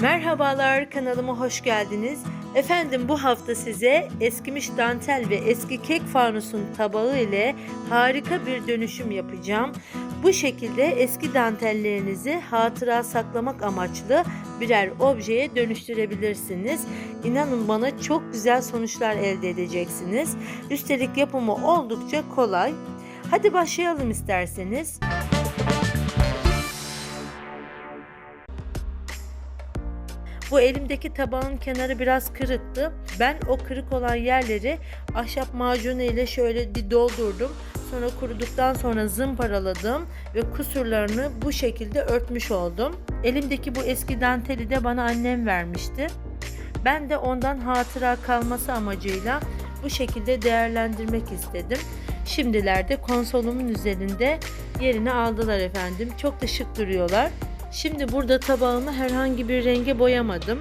Merhabalar kanalıma hoş geldiniz. Efendim bu hafta size eskimiş dantel ve eski kek fanusun tabağı ile harika bir dönüşüm yapacağım. Bu şekilde eski dantellerinizi hatıra saklamak amaçlı birer objeye dönüştürebilirsiniz. İnanın bana çok güzel sonuçlar elde edeceksiniz. Üstelik yapımı oldukça kolay. Hadi başlayalım isterseniz. Bu elimdeki tabağın kenarı biraz kırıktı. Ben o kırık olan yerleri ahşap macunu ile şöyle bir doldurdum. Sonra kuruduktan sonra zımparaladım ve kusurlarını bu şekilde örtmüş oldum. Elimdeki bu eski danteli de bana annem vermişti. Ben de ondan hatıra kalması amacıyla bu şekilde değerlendirmek istedim. Şimdilerde konsolumun üzerinde yerini aldılar efendim. Çok da şık duruyorlar. Şimdi burada tabağımı herhangi bir renge boyamadım.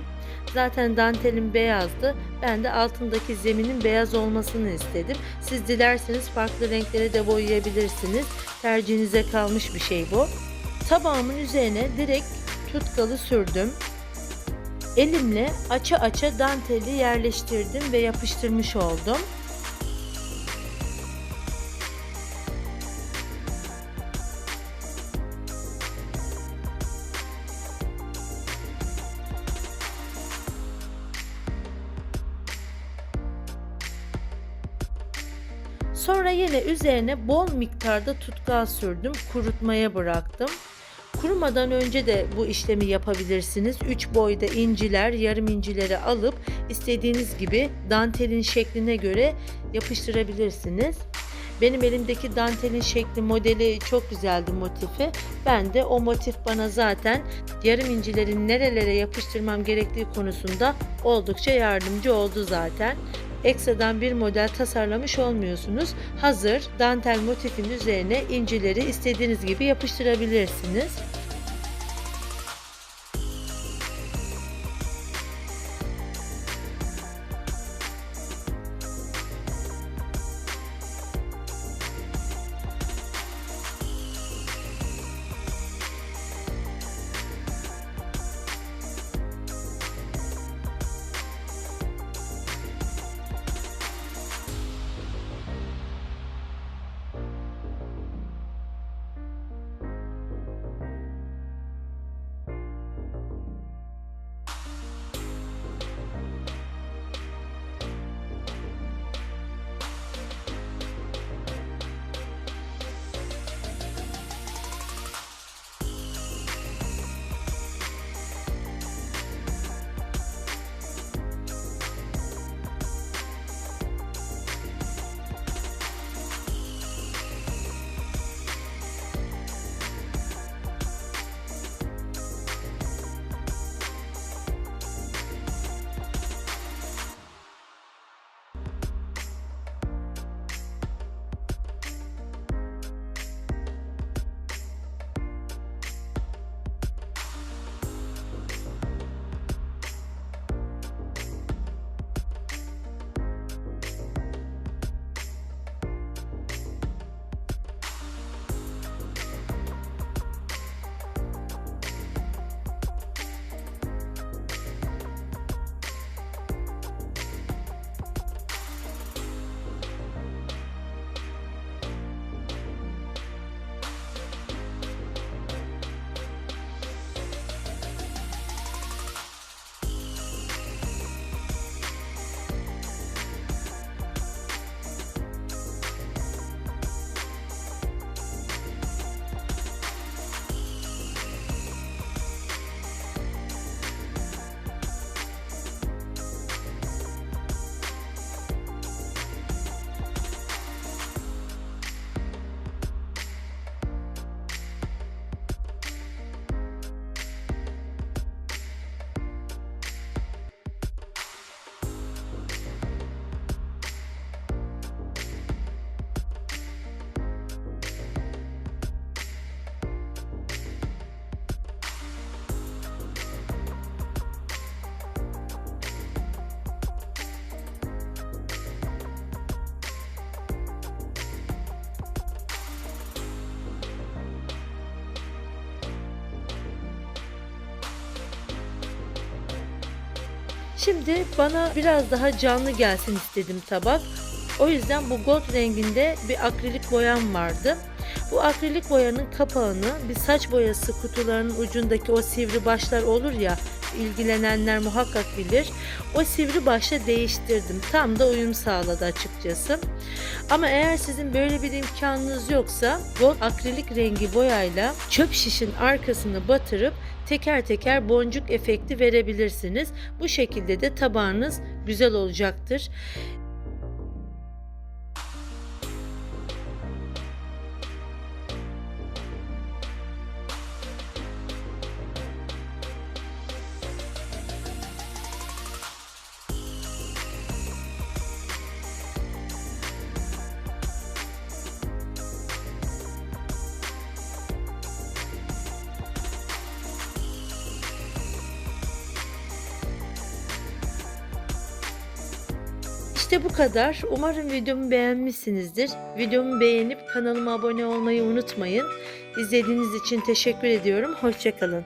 Zaten dantelim beyazdı. Ben de altındaki zeminin beyaz olmasını istedim. Siz dilerseniz farklı renklere de boyayabilirsiniz. Tercihinize kalmış bir şey bu. Tabağımın üzerine direkt tutkalı sürdüm. Elimle aça aça danteli yerleştirdim ve yapıştırmış oldum. Sonra yine üzerine bol miktarda tutkal sürdüm, kurutmaya bıraktım. Kurumadan önce de bu işlemi yapabilirsiniz. 3 boyda inciler, yarım incileri alıp istediğiniz gibi dantelin şekline göre yapıştırabilirsiniz. Benim elimdeki dantelin şekli modeli çok güzeldi motifi. Ben de o motif bana zaten yarım incilerin nerelere yapıştırmam gerektiği konusunda oldukça yardımcı oldu zaten ekstradan bir model tasarlamış olmuyorsunuz. Hazır dantel motifin üzerine incileri istediğiniz gibi yapıştırabilirsiniz. Şimdi bana biraz daha canlı gelsin istedim tabak. O yüzden bu gold renginde bir akrilik boyam vardı. Bu akrilik boyanın kapağını bir saç boyası kutularının ucundaki o sivri başlar olur ya ilgilenenler muhakkak bilir. O sivri başla değiştirdim. Tam da uyum sağladı açıkçası. Ama eğer sizin böyle bir imkanınız yoksa gold akrilik rengi boyayla çöp şişin arkasını batırıp teker teker boncuk efekti verebilirsiniz. Bu şekilde de tabağınız güzel olacaktır. İşte bu kadar. Umarım videomu beğenmişsinizdir. Videomu beğenip kanalıma abone olmayı unutmayın. İzlediğiniz için teşekkür ediyorum. Hoşçakalın.